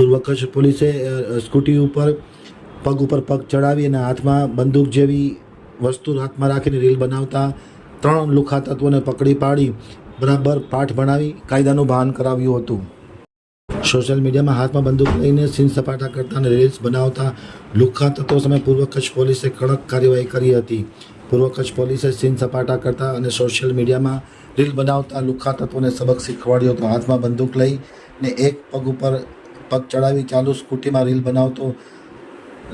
પૂર્વ કચ્છ પોલીસે સ્કૂટી ઉપર, પગ ઉપર પગ ચડાવી અને હાથમાં બંદૂક જેવી વસ્તુ હાથમાં રાખીને રીલ બનાવતા ત્રણ લુખા તત્વોને પકડી પાડી, બરાબર પાઠ ભણાવી, કાયદાનું ભાન કરાવ્યું હતું. સોશિયલ મીડિયામાં હાથમાં બંદૂક લઈને સીન સપાટા કરતા અને રીલ્સ બનાવતા લુખ્ખા તત્વો સામે પૂર્વ કચ્છ પોલીસે કડક કાર્યવાહી કરી હતી. પૂર્વ કચ્છ પોલીસે સીન સપાટા કરતા અને સોશિયલ મીડિયામાં રીલ બનાવતા લુખ્ખા તત્વોને સબક શીખવાડ્યો હતો. હાથમાં બંદૂક લઈ ને એક પગ ઉપર પગ ચડાવી ચાલુ સ્કૂટીમાં રીલ બનાવતો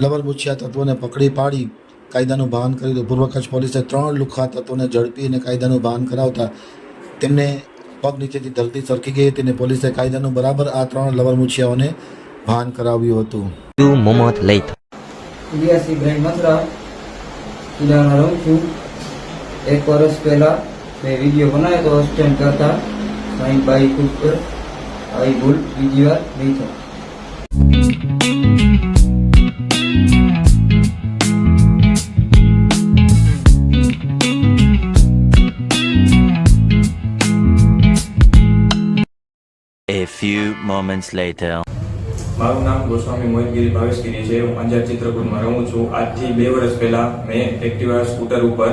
લવર મુછિયા તત્વોને પકડી પાડી કાયદાનું ભાન કર્યું પૂર્વ કચ્છ પોલીસે ત્રણ લુખા તત્વોને ઝડપી અને કાયદાનું ભાન કરાવતા તેમને પગ નીચેથી ધરતી સરકી ગઈ હતી અને પોલીસે કાયદાનું બરાબર આ ત્રણ લવરમુછિયાઓને ભાન કરાવ્યું હતું. moments later. ઇલિયાસ ઇબ્રાહિમ મસરા કિલ્લામાં રહું છું. એક વર્ષ પહેલાં મેં વીડિયો બનાવ્યો હતો સ્ટેન્ડ કરતા. અહીં બાઈક ઉપર આવી ભૂલ બીજી વાર નહીં થાય. A few moments later. મારું નામ ગોસ્વામી મોહિતગીરી ભાવેશગીરી છે હું અંજાર ચિત્રકૂટમાં રહું છું આજથી બે વર્ષ પહેલા મેં એક્ટિવા સ્કૂટર ઉપર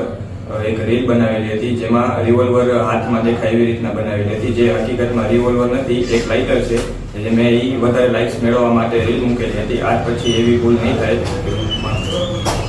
એક રીલ બનાવેલી હતી જેમાં રિવોલ્વર હાથમાં દેખાય એવી રીતના બનાવેલી હતી. જે હકીકતમાં રિવોલ્વર નથી, એક લાઇટર છે. એટલે મેં એ વધારે લાઇક્સ મેળવવા માટે રીલ મૂકેલી હતી. આજ પછી એવી ભૂલ નહીં થાય.